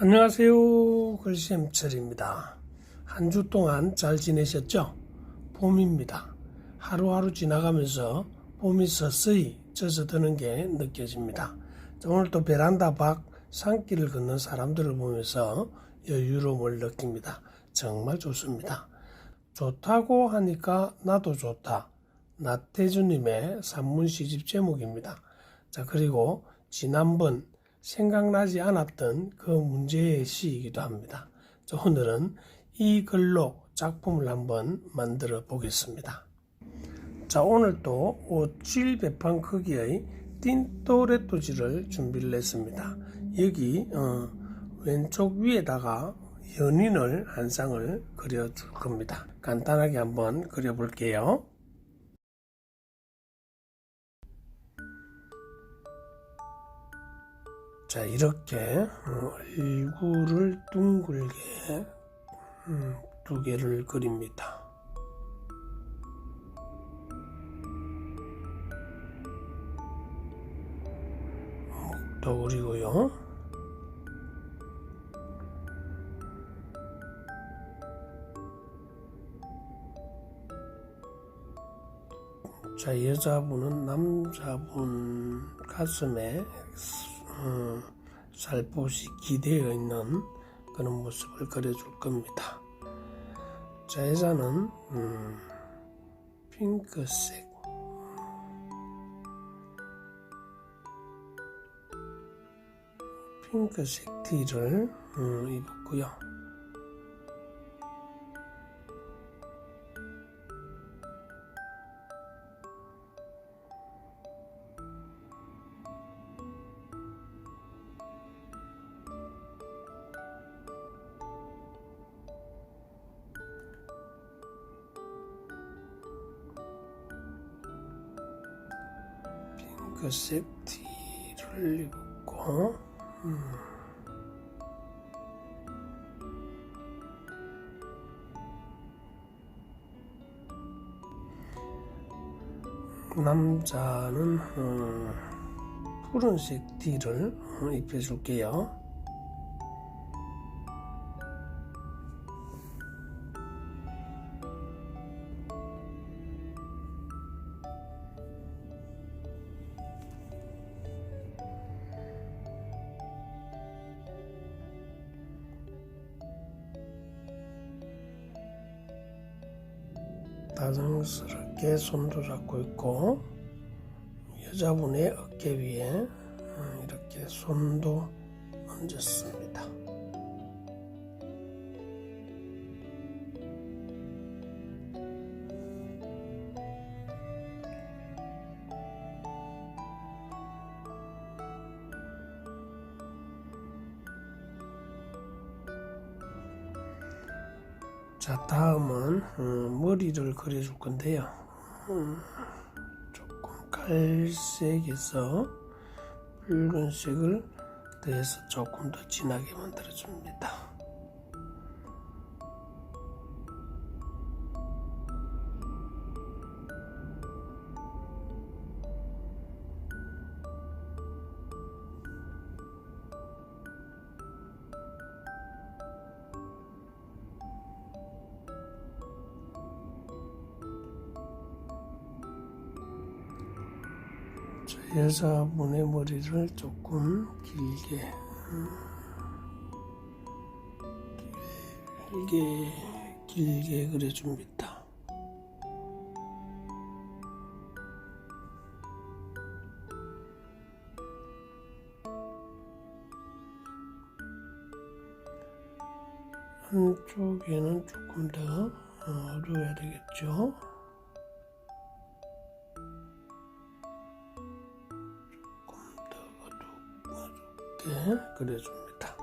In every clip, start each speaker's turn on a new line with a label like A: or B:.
A: 안녕하세요. 글씨엠철입니다. 한 주 동안 잘 지내셨죠? 봄입니다. 하루하루 지나가면서 봄이 서서히 젖어드는 게 느껴집니다. 자, 오늘 또 베란다 밖 산길을 걷는 사람들을 보면서 여유로움을 느낍니다. 정말 좋습니다. 좋다고 하니까 나도 좋다. 나태주님의 산문 시집 제목입니다. 자, 그리고 지난번 생각나지 않았던 그 문제의 시이기도 합니다. 자, 오늘은 이 글로 작품을 한번 만들어 보겠습니다. 자, 오늘 또 5칠 배판 크기의 틴토레토지를 준비를 했습니다. 여기 어, 왼쪽 위에다가 연인을 한 쌍을 그려줄 겁니다. 간단하게 한번 그려볼게요. 자 이렇게 어, 얼굴을 둥글게 음, 두 개를 그립니다. 목도 그리고요. 자 여자분은 남자분 가슴에 어, 살포시 기대어 있는 그런 모습을 그려줄 겁니다. 자, 여자는 음, 핑크색 핑크색 티를 음, 입었고요. 핑크색 티를 입었고 음. 남자는 어, 푸른색 티를 어, 입혀줄게요. 다정스럽게 손도 잡고 있고 여자분의 어깨 위에 어, 이렇게 손도 얹었습니다. 자 다음은 어, 머리를 그려줄 건데요. 음, 조금 갈색에서 붉은색을 더해서 조금 더 진하게 만들어 줍니다 여자분의 머리를 조금 길게 음, 길게 길게 그려줍니다. 한쪽에는 조금 더 어, 어려워야 되겠죠. 어둡게 그려줍니다.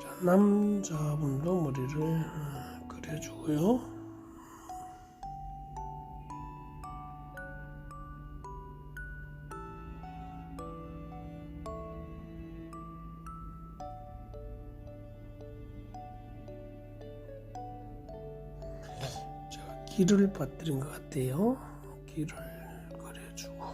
A: 자, 남자분도 머리를 어, 그려주고요. 길을 빠뜨린 것 같아요. 길을 그려주고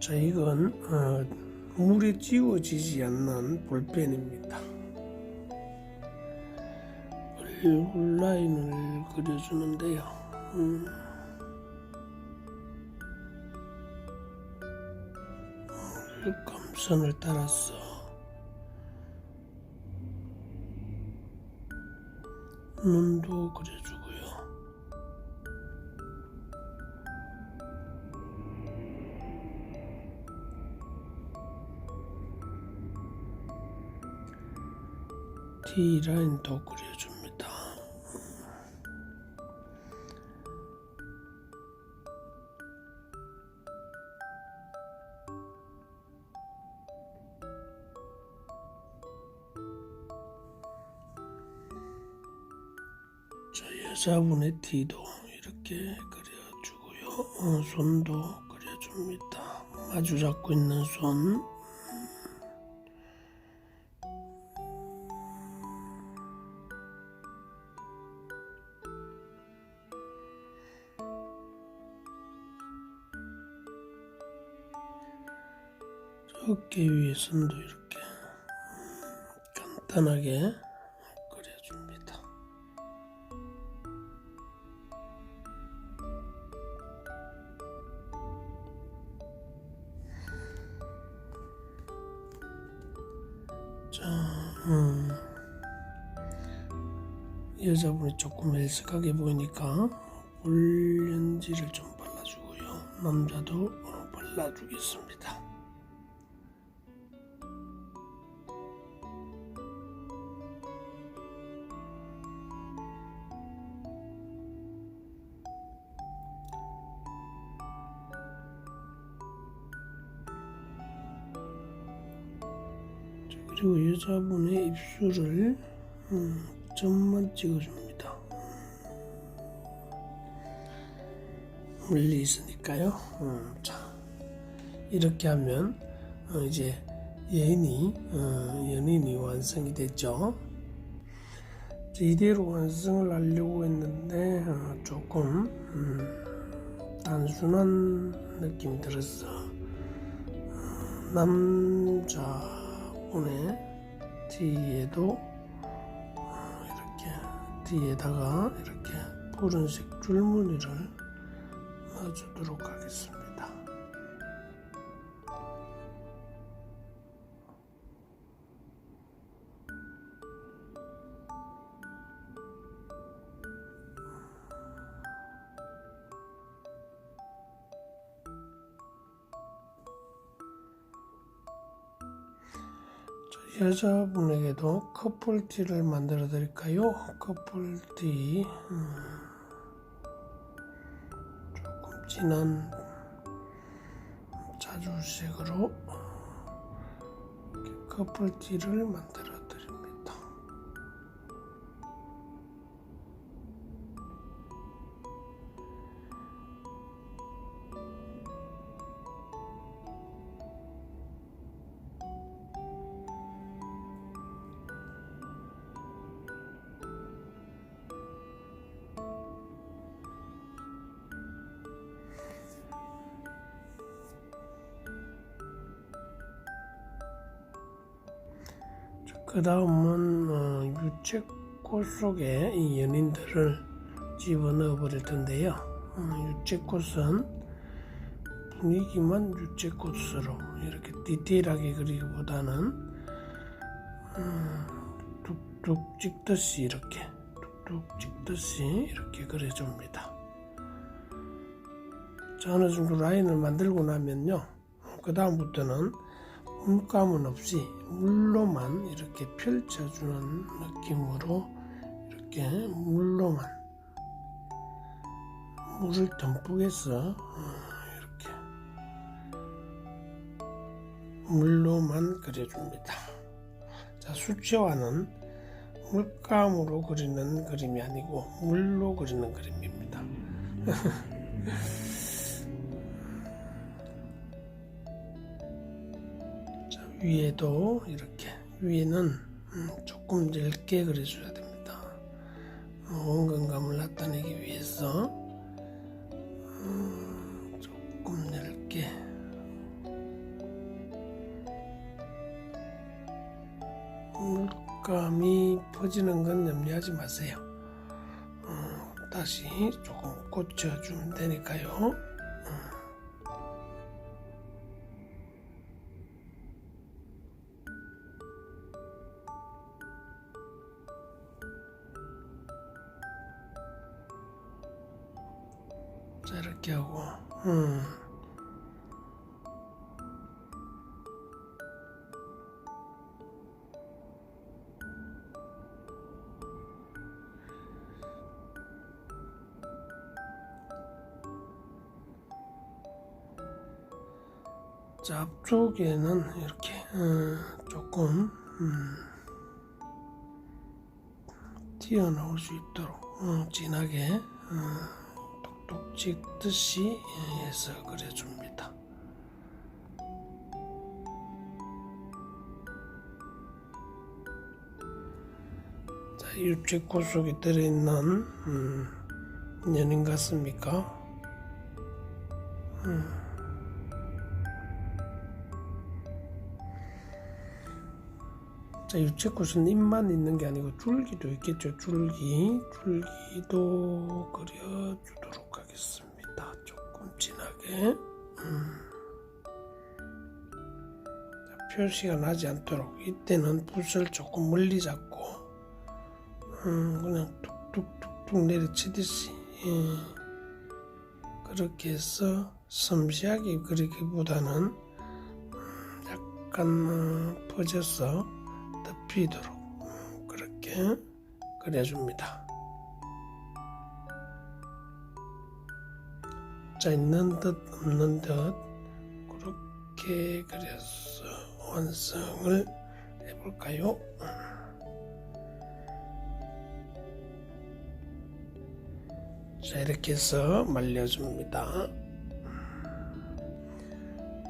A: 자 이건 어, 물에 지워지지 않는 볼펜입니다. 라인을 그려주는데요. 음. 감선을 따라서 눈도 그려주고요. D 라인도 그려 자, 여자분의 T도 이렇게 그려주고요. 어, 손도 그려줍니다. 마주 잡고 있는 손. 어깨 위에 손도 이렇게 간단하게 여자분이 조금 일색하게 보이니까 올렌지를 좀 발라주고요. 남자도 어, 발라주겠습니다. 자, 그리고 여자분의 입술을 음, 점만 찍어줍니다. 물리 있으니까요. 음, 자, 이렇게 하면 어, 이제 연이 어, 연인이 완성이 됐죠. 자, 이대로 완성을 하려고 했는데 어, 조금 음, 단순한 느낌이 들었어. 어, 남자분의 뒤에도 어, 뒤에다가 이렇게 푸른색 줄무늬를 넣어주도록 하겠습니다. 여자분에게도 커플티를 만들어 드릴까요? 커플티 음, 조금 진한 자주색으로 커플티를 만들어 그 다음은 어, 유채꽃 속에 이 연인들을 집어넣어 버릴 텐데요. 어, 유채꽃은 분위기만 유채꽃으로 이렇게 디테일하게 그리기보다는 음, 툭툭 찍듯이 이렇게 툭툭 찍듯이 이렇게 그려줍니다. 자, 어느 정도 라인을 만들고 나면요. 그 다음부터는 물감은 없이 물로만 이렇게 펼쳐주는 느낌으로 이렇게 물로만 물을 듬뿍 해서 어, 이렇게 물로만 그려줍니다. 자, 수채화는 물감으로 그리는 그림이 아니고 물로 그리는 그림입니다. 위에도 이렇게 위에는 음, 조금 얇게 그려줘야 됩니다. 어, 원근감을 나타내기 위해서 음, 조금 얇게 물감이 퍼지는 건 염려하지 마세요. 어, 다시 조금 꽂혀주면 되니까요. 자 이렇게 하고 음. 자 앞쪽에는 이렇게 음, 조금 음, 튀어나올 수 있도록 음, 진하게 음, 톡톡 찍듯이 해서 그려줍니다. 자, 입체코 속에 들어있는 음, 연인 같습니까? 자, 유채꽃은 잎만 있는 게 아니고 줄기도 있겠죠. 줄기, 줄기도 그려주도록 하겠습니다. 조금 진하게. 음. 자, 표시가 나지 않도록 이때는 붓을 조금 멀리 잡고 음, 그냥 툭툭툭툭 내리치듯이 예. 그렇게 해서 섬세하게 그리기보다는 음, 약간 어, 퍼져서 덮이도록 음, 그렇게 그려줍니다. 자 있는 듯 없는 듯 그렇게 그려서 완성을 해볼까요? 자 이렇게 해서 말려줍니다.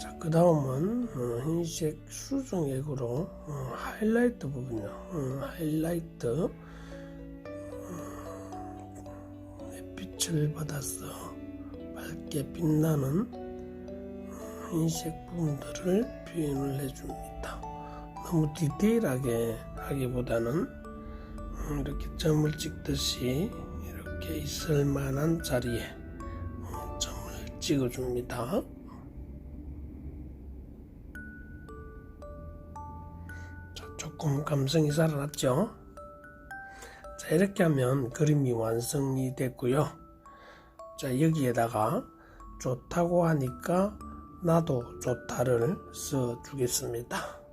A: 자, 그 다음은 어, 흰색 수정액으로 어, 하이라이트 부분이요. 어, 하이라이트 어, 햇빛을 받아서 밝게 빛나는 어, 흰색 부분들을 표현을 해줍니다. 너무 디테일하게 하기보다는 음, 이렇게 점을 찍듯이 이렇게 있을 만한 자리에 어, 점을 찍어줍니다. 자, 조금 감성이 살아났죠? 자, 이렇게 하면 그림이 완성이 됐고요. 자, 여기에다가 좋다고 하니까 나도 좋다를 써 주겠습니다.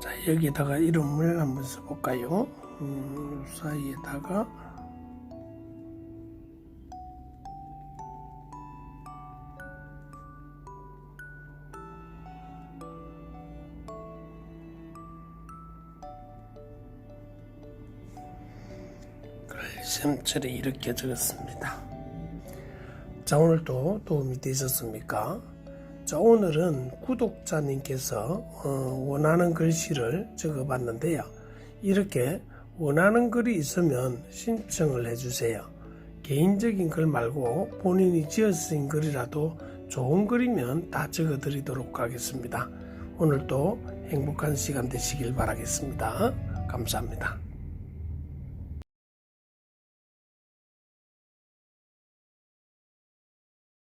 A: 자 여기다가 이름을 한번 써볼까요? 음, 이 사이에다가 글샘처리 이렇게 적었습니다. 자 오늘도 도움이 되셨습니까? 자 오늘은 구독자님께서 어, 원하는 글씨를 적어봤는데요. 이렇게 원하는 글이 있으면 신청을 해주세요. 개인적인 글 말고 본인이 지어쓰인 글이라도 좋은 글이면 다 적어드리도록 하겠습니다. 오늘도 행복한 시간 되시길 바라겠습니다. 감사합니다.